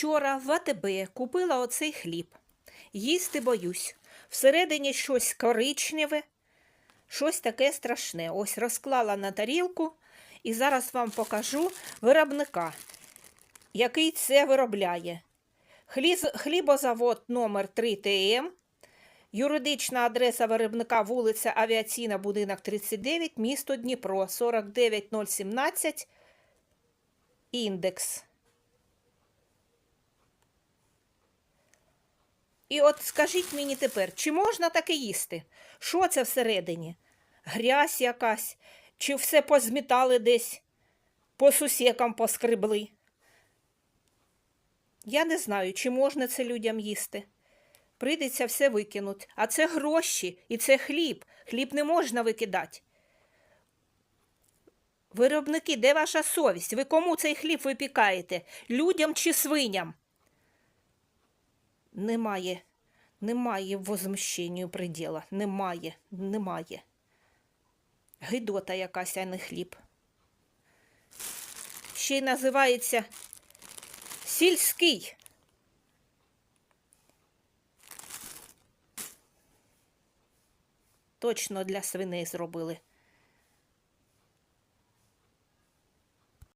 Вчора в АТБ купила оцей хліб. Їсти боюсь. Всередині щось коричневе, щось таке страшне. Ось розклала на тарілку і зараз вам покажу виробника, який це виробляє. Хлібозавод номер 3 ТМ. Юридична адреса виробника вулиця Авіаційна, будинок 39, місто Дніпро, 49017, індекс. І от скажіть мені тепер, чи можна таке їсти? Що це всередині? Грязь якась, чи все позмітали десь, по сусікам поскребли? Я не знаю, чи можна це людям їсти. Прийдеться все викинути. А це гроші і це хліб. Хліб не можна викидати. Виробники, де ваша совість? Ви кому цей хліб випікаєте? Людям чи свиням? Немає, немає возмущенню приділа. Немає, немає. Гидота якась, а не хліб. Ще й називається сільський. Точно для свиней зробили.